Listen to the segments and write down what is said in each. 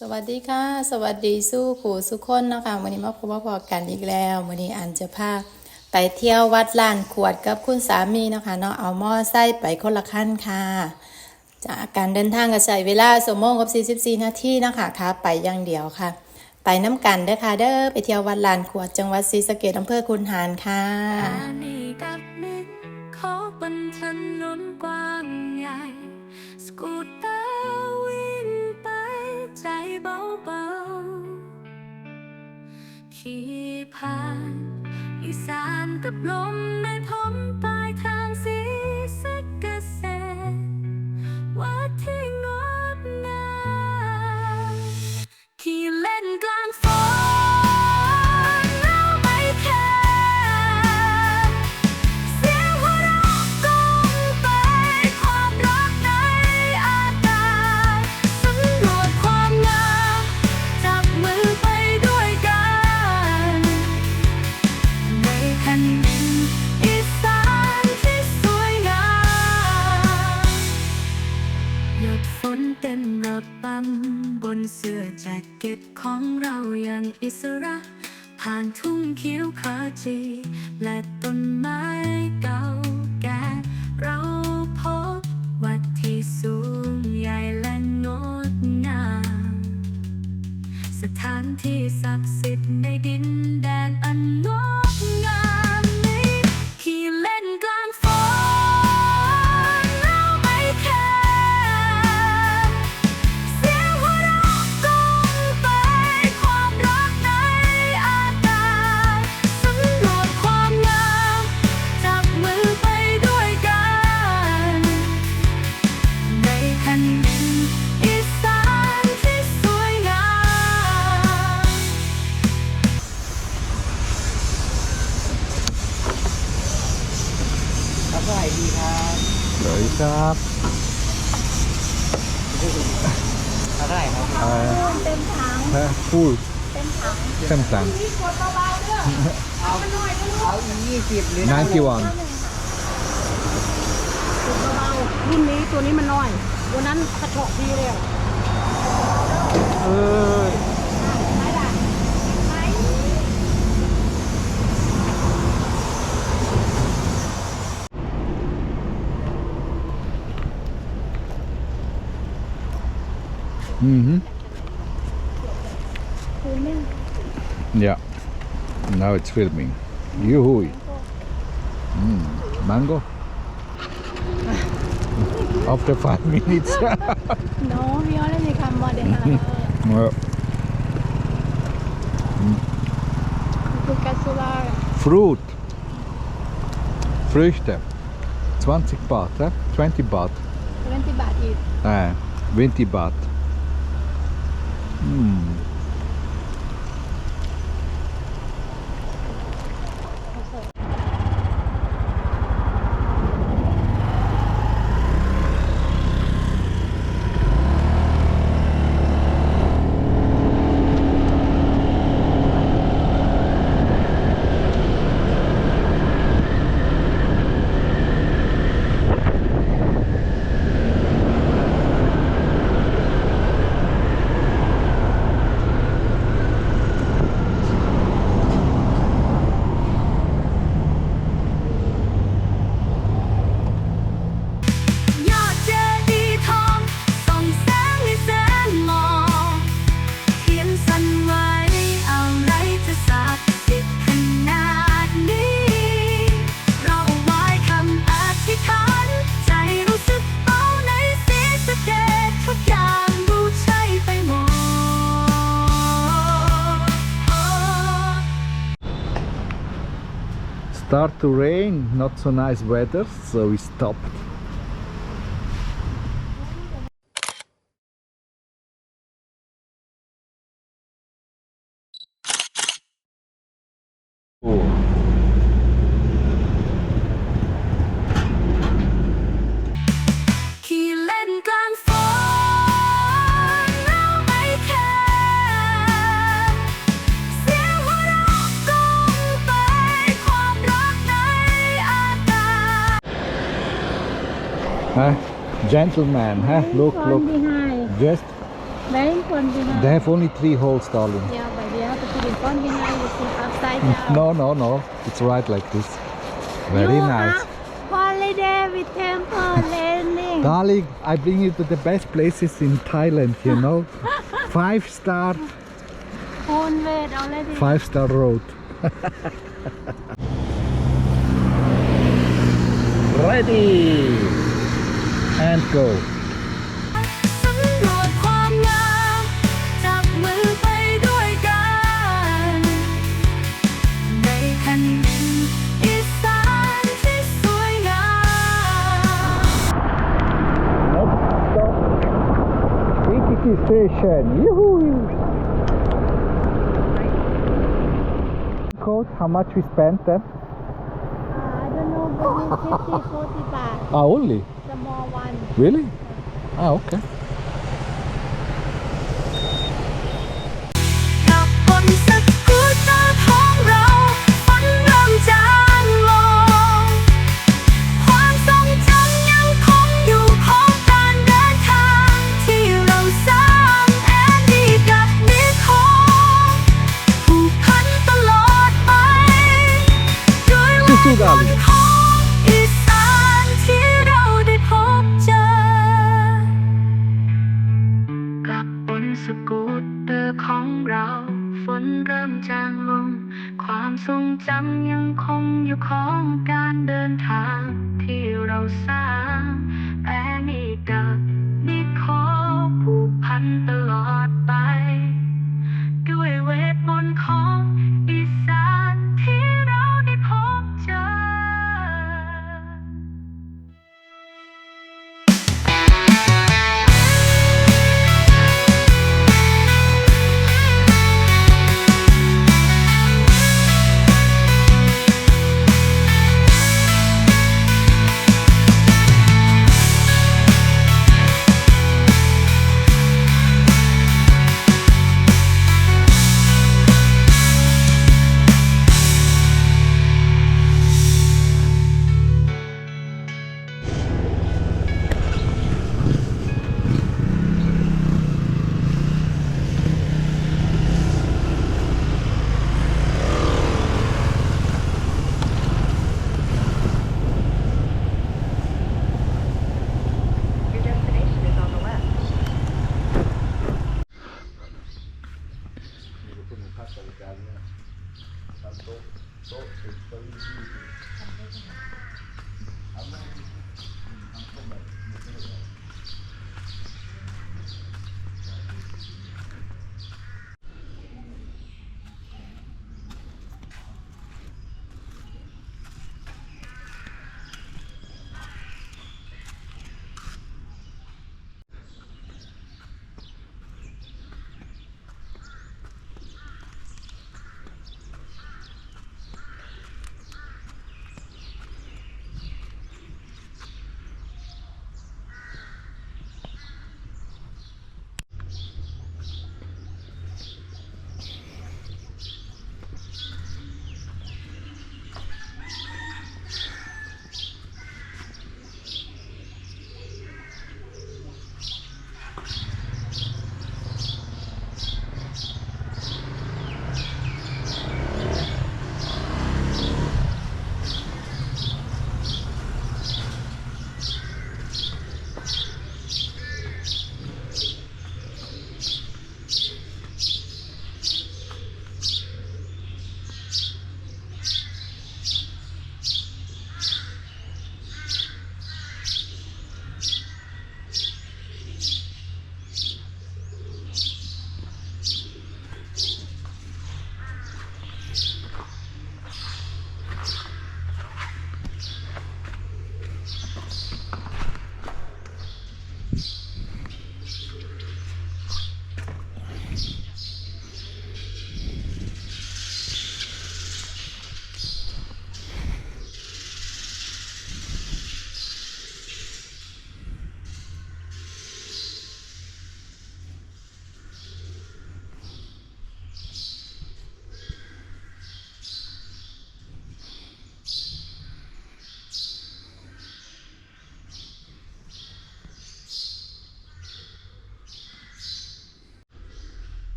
สวัสดีค่ะ สวัสดีสู้ผู้สุคนเนาะคะวันนี้มาพบมาพอกันอีกแล้ววันนี้อันจะพาไปเที่ยววัดลานขวดกับคุณสามีเนาะคะเนาะเอาหม้อไส้ไปคนละขั้นค่ะ จากการเดินทางก็ใช้เวลาสมงกับ44 นาทีนะคะค่ะไปอย่างเดียวค่ะ ไปน้ำกันเด้อค่ะเด้อไปเที่ยววัดลานขวดจังหวัดศรีสะเกษอำเภอคุนหารค่ะขอบนถนนกว้างใหญ่สกูตเตอร์ ใจเบาๆขี่ผ่านอีสานกับลมในผมปลายทางสีสักเกษตรวัดที่งด ถานที่ศักดิ์สิทธิ์ในดินแดนอันงด ครับเท่าไหร่ครับเอ่อฮะพูดเต็มถังเอาอียี่สิบหรือนานกี่วันรุ่นนี้ตัวนี้มันน้อย ตัวนั้นกระเฉอกดีเลยอะเออ Mm-hmm. Yeah. Now it's filming. Yoo-hoo. Mm. Mango? After five minutes. no, we already come more than an hour. Well. Fruit. Früchte. 20 Baht, eh? 20 Baht. 20 Baht each. Ah, 20 Baht. Hmm. Start to rain, not so nice weather, so we stopped. Gentleman, huh? Look, look. behind Just one behind. They have only three holes, darling. Yeah, but you have to put it one behind. You see upside down. No, no, no. It's right like this. Very you nice. Holiday with temple landing. Darling, I bring you to the best places in Thailand, you know. five star, Phone wait already. five star road. Ready and go. สำรวจความงามจับมือไปด้วยกัน ในแผ่นดินอีสานที่สวยงาม Next stop, Ikiki Station. Yoo-hoo! Coach, how much we spent then? Uh, I don't know, maybe 50, 40 baht. Ah, only? the mall one. Really? Oh, okay. เตอร์ของเรา ฝนเริ่มจางลง ความทรงจำยังคงอยู่ของการเดินทางที่เราสร้าง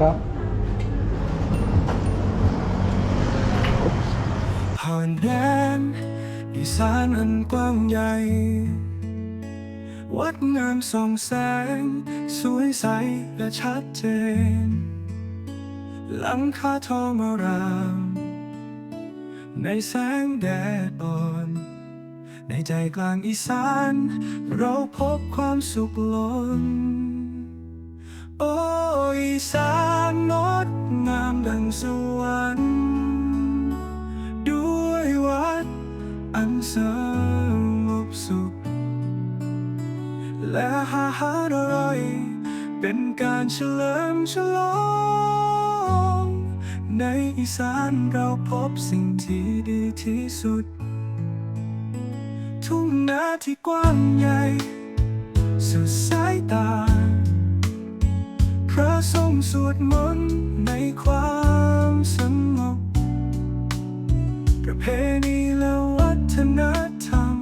ครับผ่านแดนอีสานอันกว้างใหญ่ วัดงามส่องแสง สวยใสและชัดเจน หลังคาทองอาราม ในแสงแดดอ่อน ในใจกลางอีสาน เราพบความสุขล้น โอ้อีสานงดงามดังสวรรค์ด้วยวัดอันสงบสุข และอาหารอร่อย เป็นการเฉลิมฉลองในอีสานเราพบสิ่งที่ดีที่สุด ทุ่งนาที่กว้างใหญ่สุดสายตา ระทรงสวดมนต์ในความสงบประเพณีและวัฒนธรรม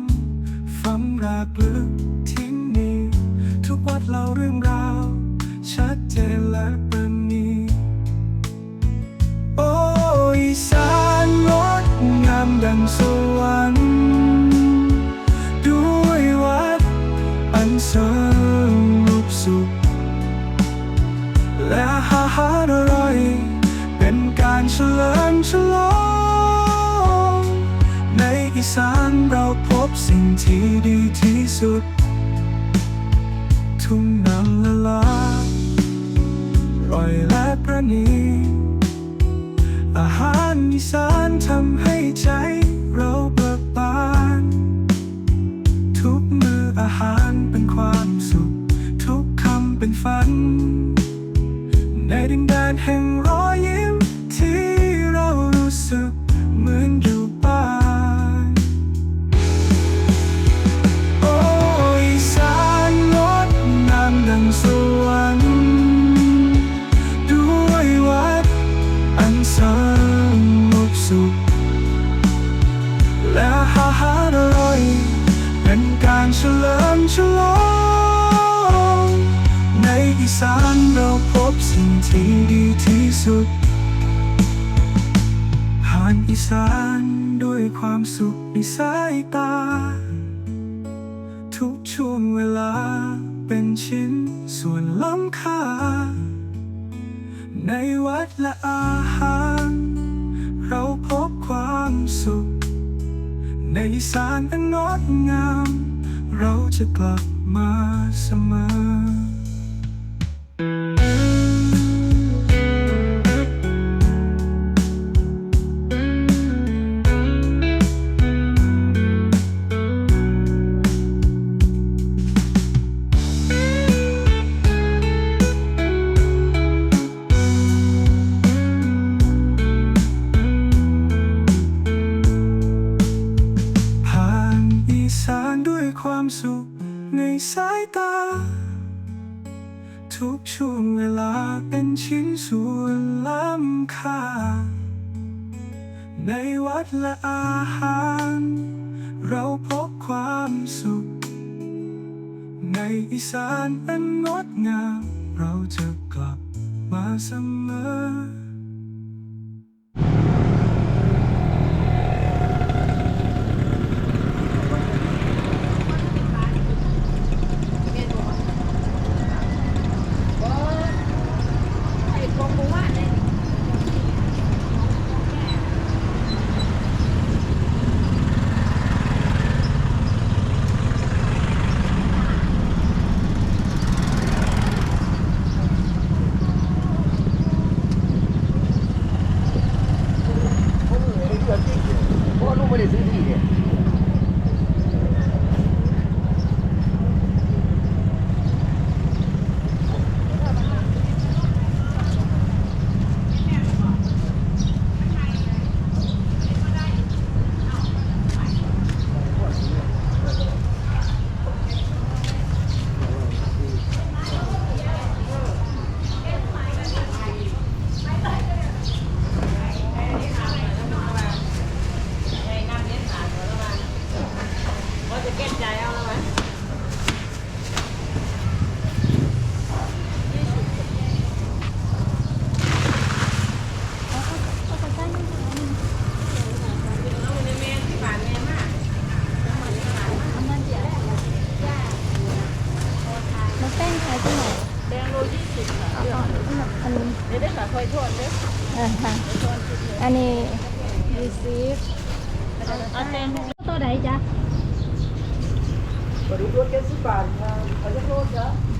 ฝังรากลึกที่นี่ทุกวัดเล่าเรื่องราว ชัดเจนและประณีโอ้อีสานงดงามดังสวรรค์ อาหารอร่อย เป็นการเฉลิมฉลองในอีสานเราพบสิ่งที่ดีที่สุด ทุ่งนาละลาร่อยและประณีตอาหารอีสานทำให้ใจเราเบิกบาน ทุกมืออาหารเป็นความสุข ทุกคำเป็นฝัน ดินแดนแห่งร้อย เราจะกลับมาเสมอ ดและอาหาร เราพบความสุข ในอีสานอันงดงาม เราจะกลับมาเสมอ เพราะว่าลูกไม่ได้ซื้อที่เนี่ย ผ อันนี้ เดี๋ยวได้ค่ะคอยทวนเด้ ออ่าค่ะอันนี้ receive เอาเต็มตัวไหนจ๊ะ Yeah.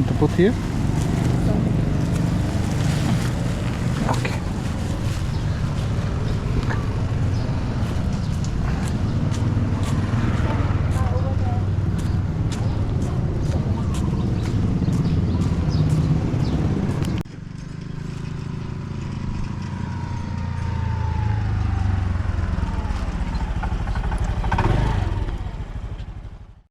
পর্যন্ত পথিয়ে